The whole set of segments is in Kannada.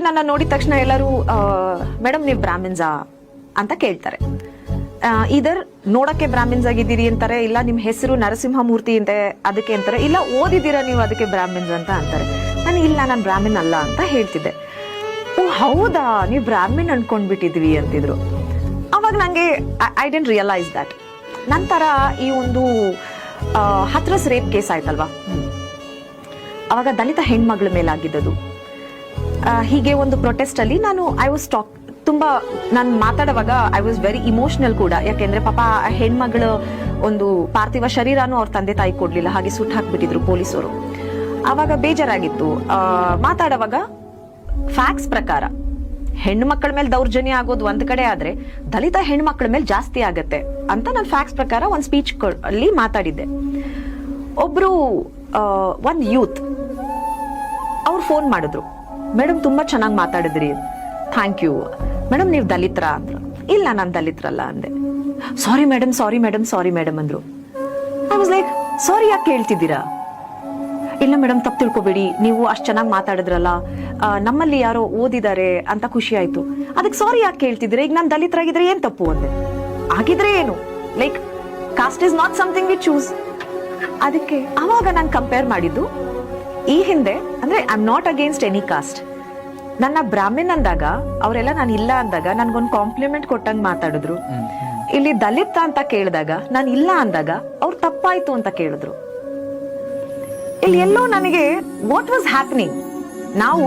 ನನ್ನ ನೋಡಿದ ತಕ್ಷಣ ಎಲ್ಲರೂ ಮೇಡಮ್ ನೀವು ಬ್ರಾಹ್ಮಿನ್ಸಾ? ಅಂತ ಕೇಳ್ತಾರೆ. ಇದರ್ ನೋಡಕ್ಕೆ ಬ್ರಾಹ್ಮಿನ್ಸ್ ಆಗಿದ್ದೀರಿ ಅಂತಾರೆ, ಇಲ್ಲ ನಿಮ್ ಹೆಸರು ನರಸಿಂಹಮೂರ್ತಿ ಅಂತ, ಅದಕ್ಕೆ ಅಂತಾರೆ, ಇಲ್ಲ ಓದಿದ್ದೀರಾ ನೀವು ಅದಕ್ಕೆ ಬ್ರಾಹ್ಮಿನ್ಸ್ ಅಂತ ಅಂತಾರೆ. ನಾನು, ಇಲ್ಲ, ನಾನು ಬ್ರಾಹ್ಮಿನ್ ಅಲ್ಲ ಅಂತ ಹೇಳ್ತಿದ್ದೆ. ಓ, ಹೌದಾ? ನೀವು ಬ್ರಾಹ್ಮಿನ್ ಅನ್ಕೊಂಡ್ಬಿಟ್ಟಿದ್ವಿ ಅಂತಿದ್ರು. ಅವಾಗ ನಂಗೆ, ಐ ಡೆಂಟ್ ರಿಯಲೈಸ್ ದಟ್ ನಂತರ ಈ ಒಂದು ಹತ್ರಸ್ ರೇಪ್ ಕೇಸ್ ಆಯ್ತಲ್ವಾ? ಅವಾಗ ದಲಿತ ಹೆಣ್ಮಗಳ ಮೇಲಾಗಿದ್ದದು. ಹೀಗೆ ಒಂದು ಪ್ರೊಟೆಸ್ಟ್ ಅಲ್ಲಿ ನಾನು ಐ ವಾಸ್ ಟಾಕ್ ತುಂಬಾ ನಾನು ಮಾತಾಡುವಾಗ ಐ ವಾಸ್ ವೆರಿ ಇಮೋಷನಲ್ ಕೂಡ. ಯಾಕೆಂದ್ರೆ ಪಾಪ ಹೆಣ್ಮಗಳ ಒಂದು ಪಾರ್ಥಿವ ಶರೀರನೂ ಅವ್ರ ತಂದೆ ತಾಯಿ ಕೊಡ್ಲಿಲ್ಲ, ಹಾಗೆ ಸುಟ್ಟು ಹಾಕ್ಬಿಟ್ಟಿದ್ರು ಪೊಲೀಸರು. ಆವಾಗ ಬೇಜಾರಾಗಿತ್ತು. ಮಾತಾಡುವಾಗ ಫ್ಯಾಕ್ಸ್ ಪ್ರಕಾರ, ಹೆಣ್ಣು ಮಕ್ಕಳ ಮೇಲೆ ದೌರ್ಜನ್ಯ ಆಗೋದು ಒಂದ್ ಕಡೆ ಆದ್ರೆ ದಲಿತ ಹೆಣ್ಣು ಮಕ್ಕಳ ಮೇಲೆ ಜಾಸ್ತಿ ಆಗತ್ತೆ ಅಂತ ನಾನು ಫ್ಯಾಕ್ಸ್ ಪ್ರಕಾರ ಒಂದು ಸ್ಪೀಚ್ ಅಲ್ಲಿ ಮಾತಾಡಿದ್ದೆ. ಒಬ್ರು ಒಂದ್ ಯೂತ್ ಅವ್ರು ಫೋನ್ ಮಾಡಿದ್ರು. ಮೇಡಮ್ ತುಂಬಾ ಚೆನ್ನಾಗಿ ಮಾತಾಡಿದ್ರಿ. ಥ್ಯಾಂಕ್ ಯು ಮೇಡಮ್, ನೀವು ದಲಿತರ ಅಂದ್ರು. ಇಲ್ಲ, ನಾನು ದಲಿತರಲ್ಲ ಅಂದೆ. Sorry madam sorry madam sorry madam ಅಂದ್ರು. ಐ ವಾಸ್ ಲೈಕ್ ಸಾರಿ ಯಾಕೆ ಕೇಳ್ತಿದ್ದೀರಾ ಇಲ್ಲ ಮೇಡಮ್ ತಪ್ಪು ತಿಳ್ಕೊಬೇಡಿ. ನೀವು ಅಷ್ಟು ಚೆನ್ನಾಗಿ ಮಾತಾಡಿದ್ರಲ್ಲ. ನಮ್ಮಲ್ಲಿ ಯಾರೋ ಓದಿದ್ದಾರೆ ಅಂತ ಖುಷಿ ಆಯ್ತು. ಅದಕ್ಕೆ ಸಾರಿ ಯಾಕೆ ಕೇಳ್ತಿದ್ರೆ ಈಗ ನಾನು ದಲಿತರಾಗಿದ್ರೆ ಏನ್ ತಪ್ಪು ಅಂದೆ? ಆಗಿದ್ರೆ ಏನು? Like caste is not something we choose ಅದಕ್ಕೆ ಅವಾಗ ನಾನು ಕಂಪೇರ್ ಮಾಡಿದ್ದು ಈ ಹಿಂದೆ ಅಂದ್ರೆ I am not against any caste ನನ್ನ ಬ್ರಾಹ್ಮಿನ್ ಅಂದಾಗ ಅವರೆಲ್ಲ ನಾನು ಇಲ್ಲ ಅಂದಾಗ ನನ್ಗೊಂದು ಕಾಂಪ್ಲಿಮೆಂಟ್ ಕೊಟ್ಟಂಗೆ ಮಾತಾಡಿದ್ರು. ಇಲ್ಲಿ ದಲಿತ ಅಂತ ಕೇಳಿದಾಗ ನಾನು ಇಲ್ಲ ಅಂದಾಗ ಅವ್ರು ತಪ್ಪಾಯ್ತು ಅಂತ ಕೇಳಿದ್ರು. ಇಲ್ಲಿ ಎಲ್ಲೋ ನನಗೆ ವಾಟ್ ವಾಸ್ ಹ್ಯಾಪನಿಂಗ್ ನಾವು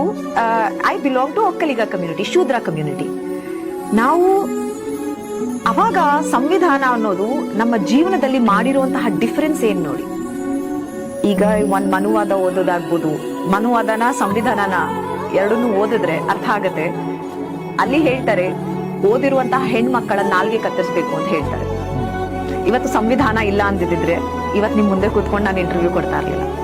I belong to Vokkaliga community Shudra community ನಾವು ಅವಾಗ ಸಂವಿಧಾನ ಅನ್ನೋದು ನಮ್ಮ ಜೀವನದಲ್ಲಿ ಮಾಡಿರುವಂತಹ ಡಿಫರೆನ್ಸ್ ಏನು ನೋಡಿ? ಈಗ ಒಂದು ಮನುವಾದ ಓದೋದಾಗ್ಬೋದು. ಮನುವಾದನ ಸಂವಿಧಾನನ ಎರಡನ್ನೂ ಓದಿದ್ರೆ ಅರ್ಥ ಆಗತ್ತೆ. ಅಲ್ಲಿ ಹೇಳ್ತಾರೆ ಓದಿರುವಂತಹ ಹೆಣ್ಮಕ್ಕಳ ನಾಲ್ಗೆ ಕತ್ತರಿಸ್ಬೇಕು ಅಂತ ಹೇಳ್ತಾರೆ. ಇವತ್ತು ಸಂವಿಧಾನ ಇಲ್ಲ ಅಂದಿದ್ರೆ ಇವತ್ತು ನಿಮ್ ಮುಂದೆ ಕೂತ್ಕೊಂಡು ನಾನು ಇಂಟರ್ವ್ಯೂ ಕೊಡ್ತಾ ಇರ್ಲಿಲ್ಲ.